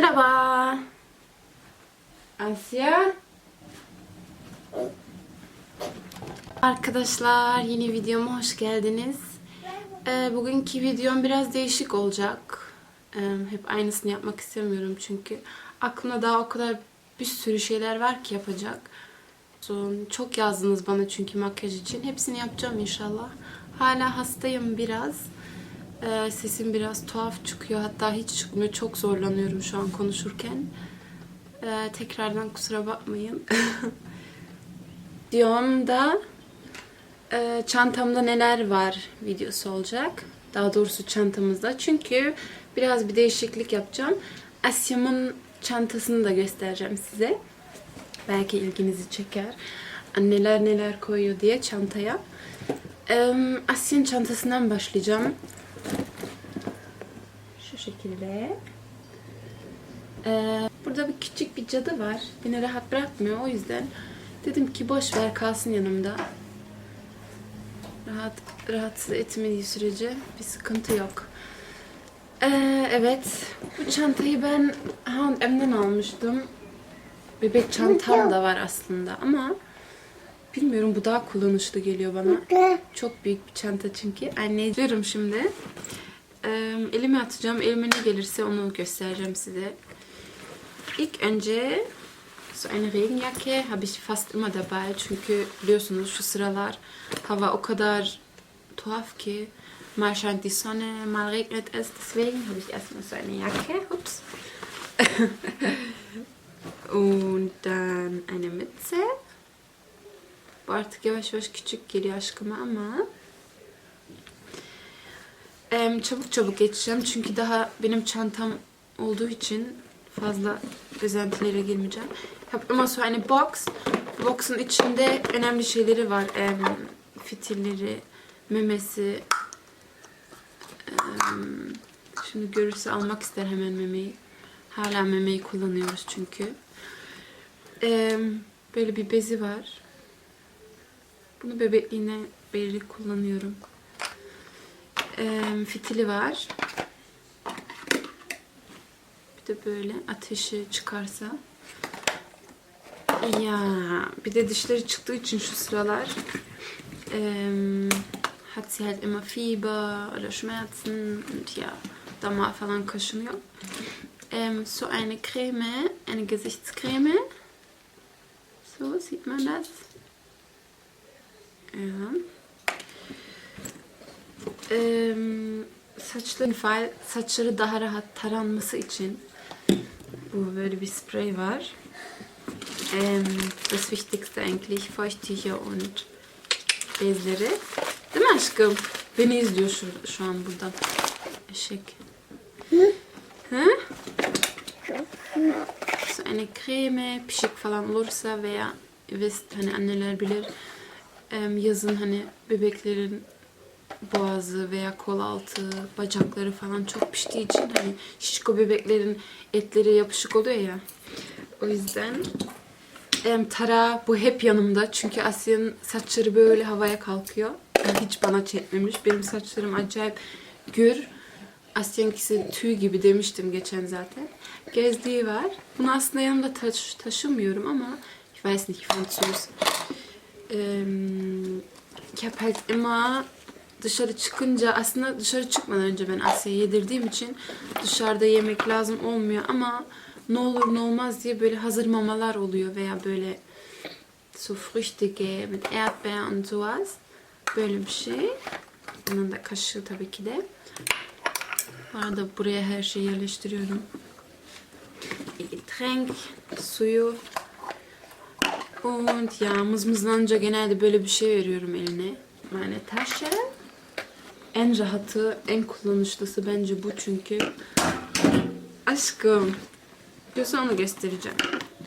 Merhaba. Asya. Arkadaşlar yeni videoma hoş geldiniz. Ee, bugünkü videom biraz değişik olacak. Ee, hep aynısını yapmak istemiyorum çünkü aklımda daha o kadar bir sürü şeyler var ki yapacak. Çok yazdınız bana çünkü makyaj için. Hepsini yapacağım inşallah. Hala hastayım biraz. Ee, sesim biraz tuhaf çıkıyor. Hatta hiç çıkmıyor. Çok zorlanıyorum şu an konuşurken. Ee, tekrardan kusura bakmayın. Videomda e, çantamda neler var videosu olacak. Daha doğrusu çantamızda. Çünkü biraz bir değişiklik yapacağım. Asya'mın çantasını da göstereceğim size. Belki ilginizi çeker. Neler neler koyuyor diye çantaya. Asya'nın çantasından başlayacağım. Şekilde. Ee, burada bir küçük bir cadı var. Beni rahat bırakmıyor. O yüzden dedim ki boş ver kalsın yanımda. Rahat rahatsız etmediği sürece bir sıkıntı yok. Ee, evet. Bu çantayı ben H&M'den almıştım. Bebek çantam da var aslında ama bilmiyorum bu daha kullanışlı geliyor bana. Çok büyük bir çanta çünkü. Anne diyorum şimdi. Elime atacağım. Elime ne gelirse onu göstereceğim size. İlk önce so eine Regenjacke habe ich fast immer dabei. Çünkü biliyorsunuz şu sıralar hava o kadar tuhaf ki. Mal scheint die Sonne, mal regnet es. Deswegen habe ich erstmal so eine Jacke. Ups. Und dann eine Mütze. Bu artık yavaş yavaş küçük geliyor aşkıma ama Em, çabuk çabuk geçeceğim çünkü daha benim çantam olduğu için fazla özentilere girmeyeceğim. Ich habe immer so eine Box. Box'un içinde önemli şeyleri var. Em, fitilleri, memesi. Em, şimdi görürse almak ister hemen memeyi. Hala memeyi kullanıyoruz çünkü. Em, böyle bir bezi var. Bunu bebekliğine beri kullanıyorum. Em, fitili var. Bir de böyle ateşi çıkarsa. Ya bir de dişleri çıktığı için şu sıralar em, hat sie halt immer Fieber oder Schmerzen und ja damar falan kaşınıyor. Em, so eine Creme, eine Gesichtscreme. So sieht man das. Ja. Eee, saçların fal saçları daha rahat taranması için bu böyle bir sprey var. Eee, das Wichtigste eigentlich Feuchttücher und bezleri. Değil mi aşkım? Beni izliyor şu, şu an buradan. Eşek. Hı? So eine Creme, pişik falan olursa veya wisst hani anneler bilir yazın hani bebeklerin boğazı veya kol altı, bacakları falan çok piştiği için hani şişko bebeklerin etleri yapışık oluyor ya. O yüzden em, tara bu hep yanımda. Çünkü Asya'nın saçları böyle havaya kalkıyor. Hiç bana çekmemiş. Benim saçlarım acayip gür. Asya'nkisi tüy gibi demiştim geçen zaten. Gezdiği var. Bunu aslında yanımda taş taşımıyorum ama weiß nicht, Französ. Ähm, ich habe halt immer dışarı çıkınca aslında dışarı çıkmadan önce ben Asya'ya yedirdiğim için dışarıda yemek lazım olmuyor ama ne olur ne olmaz diye böyle hazır mamalar oluyor veya böyle so Früchtige mit Erdbeer und sowas. Böyle bir şey. Bunun da kaşığı tabii ki de. Bu arada buraya her şeyi yerleştiriyorum. Getränk, suyu. Und ya mızmızlanınca genelde böyle bir şey veriyorum eline. Meine Tasche. En rahatı, en kullanışlısı bence bu çünkü. Aşkım. Diyorsa onu göstereceğim.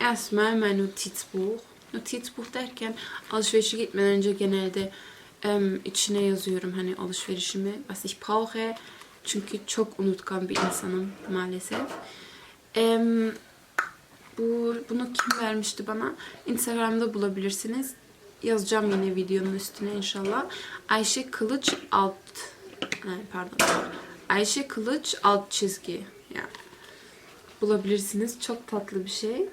Erstmal mein Notizbuch. Notizbuch derken alışverişe gitmeden önce genelde em, içine yazıyorum hani alışverişimi. Was ich brauche. Çünkü çok unutkan bir insanım maalesef. Em, bu, bunu kim vermişti bana? Instagram'da bulabilirsiniz. Yazacağım yine videonun üstüne inşallah. Ayşe Kılıç alt Ay, pardon. Ayşe Kılıç alt çizgi. Yani bulabilirsiniz. Çok tatlı bir şey.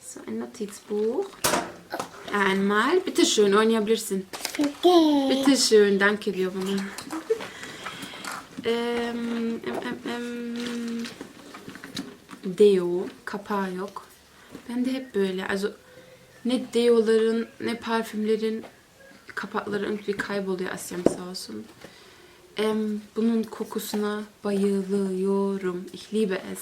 So ein Notizbuch. Einmal. Bitte schön oynayabilirsin. Bitte schön. Danke diyor bana. Em, em, em. Deo. Kapağı yok. Ben de hep böyle. Also ne deoların ne parfümlerin kapakları irgendwie kayboluyor Asya'm sağ olsun. Em, bunun kokusuna bayılıyorum. Ich liebe es.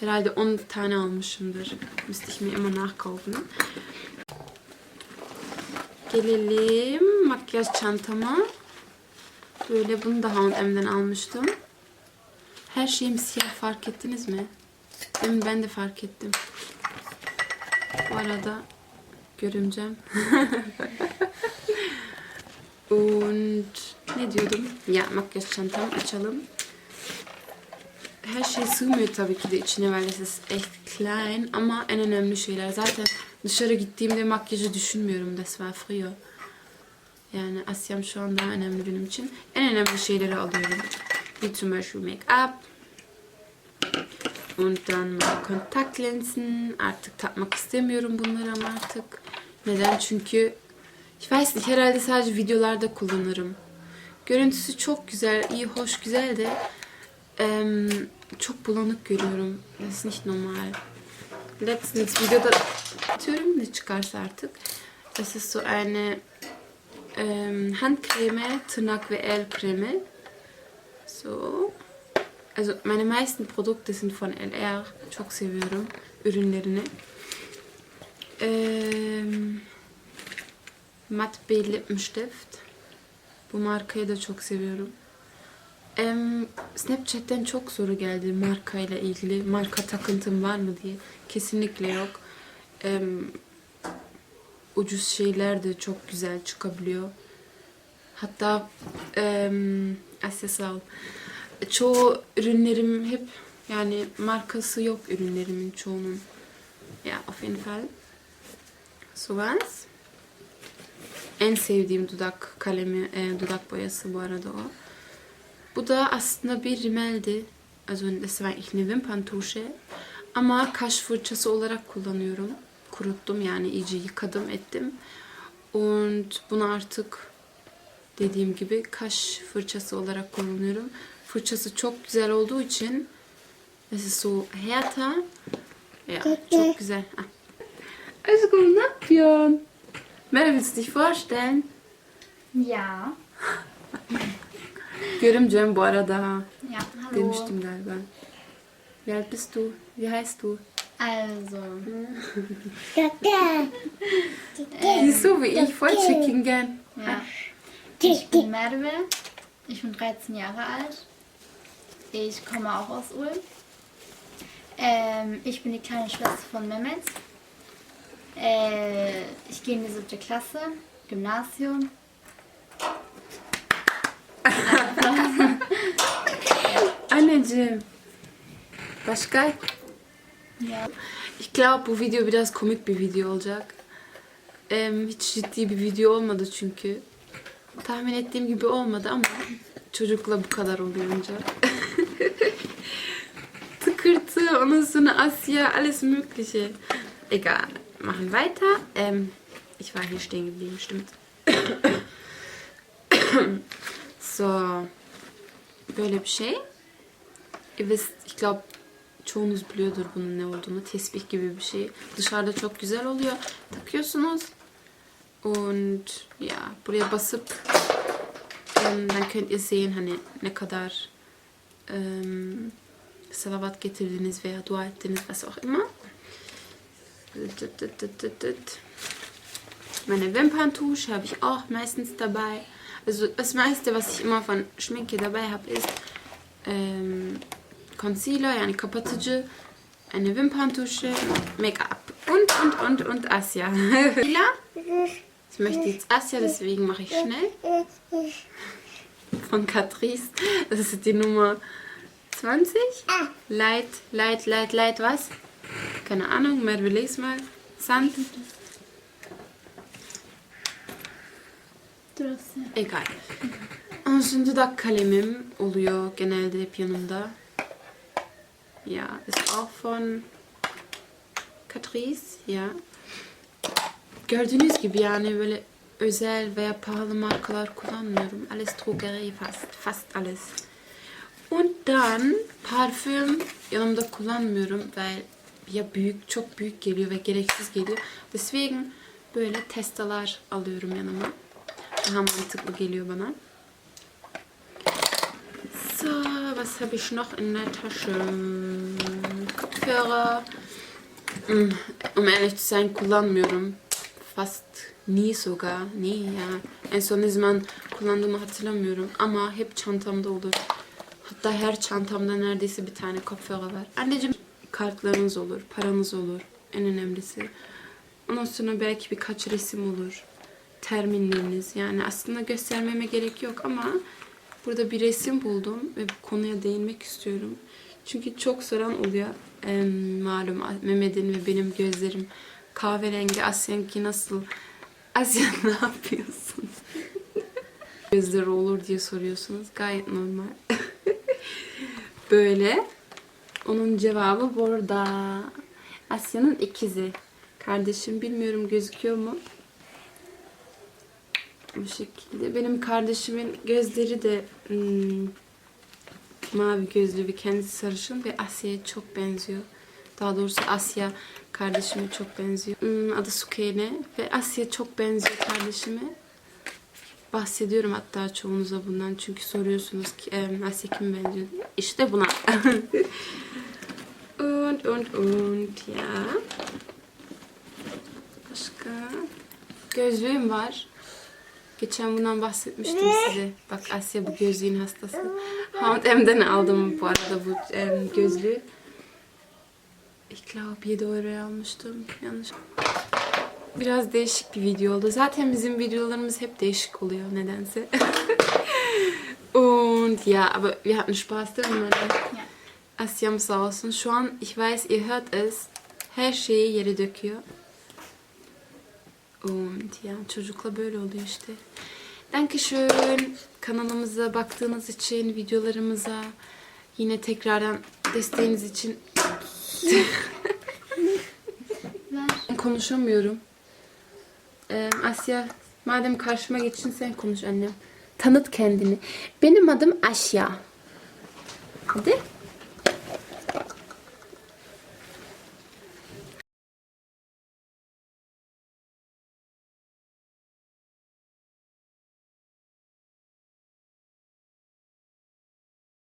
Herhalde 10 tane almışımdır. Müsste ich mir immer nachkaufen. Gelelim makyaj çantama. Böyle bunu da H&M'den almıştım. Her şeyim siyah fark ettiniz mi? Demin ben de fark ettim. Bu arada görümcem. Und ne diyordum? Ya makyaj çantam açalım. Her şey sığmıyor tabii ki de içine weil es ist echt klein ama en önemli şeyler. Zaten dışarı gittiğimde makyajı düşünmüyorum. Das war früher. Yani Asya'm şu an daha önemli benim için. En önemli şeyleri alıyorum. Wie zum Beispiel Make-up. Und dann meine Kontaktlinsen. Artık takmak istemiyorum bunları ama artık. Neden? Çünkü ich weiß nicht herhalde sadece videolarda kullanırım. Görüntüsü çok güzel, iyi, hoş, güzel de em, çok bulanık görüyorum. Das nicht normal. Letztens videoda atıyorum ne çıkarsa artık. Das ist so eine ähm, Handcreme, Tırnak ve el kremi. So. Also meine meisten Produkte sind von LR. Çok seviyorum ürünlerini. Ähm, Matt B Lippenstift. Bu markayı da çok seviyorum. Em, Snapchat'ten çok soru geldi markayla ilgili. Marka takıntım var mı diye. Kesinlikle yok. Em, ucuz şeyler de çok güzel çıkabiliyor. Hatta em, Asya sağ. Çoğu ürünlerim hep yani markası yok ürünlerimin çoğunun. Ya auf jeden was. En sevdiğim dudak kalemi, e, dudak boyası bu arada o. Bu da aslında bir rimeldi. Also das war eigentlich eine Wimperntusche. Ama kaş fırçası olarak kullanıyorum. Kuruttum yani iyice yıkadım ettim. Und bunu artık dediğim gibi kaş fırçası olarak kullanıyorum. Fırçası çok güzel olduğu için es ist so härter. Ja, çok güzel. Ah. Aşkım ne yapıyorsun? Merhaba, willst dich vorstellen? Ja. Görümcem bu arada. Ja, hallo. Demiştim galiba. Wie alt bist du? Wie heißt du? Also, Siehst du, wie ich voll Chickingen. ja. Ich bin Merve. Ich bin 13 Jahre alt. Ich komme auch aus Ulm. Ähm, ich bin die kleine Schwester von Mehmet. Äh, ich gehe in die siebte Klasse, Gymnasium. Anneciğim. Başka? Ja. Ich glaube bu video biraz komik bir video olacak. Em, hiç ciddi bir video olmadı çünkü. Tahmin ettiğim gibi olmadı ama çocukla bu kadar oluyorunca. Tıkırtı, ondan Asya, alles mögliche. Egal, machen weiter. Ähm, ich war hier stehen geblieben, stimmt. so, böyle bir şey. Wisst, ich glaube çoğunuz biliyordur bunun ne olduğunu. Tesbih gibi bir şey. Dışarıda çok güzel oluyor. Takıyorsunuz. Und ja, buraya basıp ähm, dann könnt ihr sehen hani ne kadar ähm, salavat getirdiniz veya dua ettiniz was auch immer. Meine Wimperntusche habe ich auch meistens dabei. Also das meiste, was ich immer von Schminke dabei habe, ist ähm, Concealer, yani kapatıcı, eine Wimperntusche, Make-up und, und, und, und Asya. Ich möchte jetzt Asya, deswegen mache ich schnell. Von Catrice. Das ist die Nummer 20. Light, Light, Light, Light, was? Keine Ahnung, Merve, les mal. Sand. Burası. Egal. Onun için dudak kalemim oluyor genelde hep yanımda. Ja, ist auch von Catrice. Ya. Gördüğünüz gibi yani böyle özel veya pahalı markalar kullanmıyorum. Alles Drogerie fast. Fast alles. Und dann parfüm yanımda kullanmıyorum weil ya büyük çok büyük geliyor ve gereksiz geliyor. Deswegen böyle testalar alıyorum yanıma. Daha mantıklı geliyor bana. So, was habe ich noch in der Tasche? Kopfhörer. Hmm, Um ehrlich zu sein kullanmıyorum. Fast nie sogar. Nie ya. En son ne zaman kullandığımı hatırlamıyorum. Ama hep çantamda olur. Hatta her çantamda neredeyse bir tane kopfhörer var. Anneciğim kartlarınız olur, paranız olur. En önemlisi. Ondan sonra belki birkaç resim olur. Terminleriniz. Yani aslında göstermeme gerek yok ama burada bir resim buldum ve bu konuya değinmek istiyorum. Çünkü çok soran oluyor. Em, malum Mehmet'in ve benim gözlerim kahverengi Asya'nınki nasıl? Asya ne yapıyorsun? Gözleri olur diye soruyorsunuz. Gayet normal. Böyle. Onun cevabı burada. Asya'nın ikizi. Kardeşim bilmiyorum gözüküyor mu? Bu şekilde. Benim kardeşimin gözleri de hmm, mavi gözlü ve kendisi sarışın ve Asya'ya çok benziyor. Daha doğrusu Asya kardeşime çok benziyor. Hmm, adı Sukeyne ve Asya çok benziyor kardeşime. Bahsediyorum hatta çoğunuza bundan çünkü soruyorsunuz ki "Em, Asya kim benziyor diye. İşte buna. und und und ya. Başka gözlüğüm var. Geçen bundan bahsetmiştim size. Bak Asya bu gözlüğün hastası. H&M'den aldım bu arada bu gözlüğü. Glaube 7 euroya almıştım. Yanlış. Biraz değişik bir video oldu. Zaten bizim videolarımız hep değişik oluyor nedense. Und ja, aber wir hatten Spaß değil mi? Ja. Asya'm sağ olsun. Şu an ich weiß ihr hört es. Her şeyi yere döküyor. Und ya çocukla böyle oluyor işte. Dankeschön. Kanalımıza baktığınız için, videolarımıza yine tekrardan desteğiniz için Ver. konuşamıyorum. Ee, Asya madem karşıma geçin sen konuş annem. Tanıt kendini. Benim adım Asya. Hadi.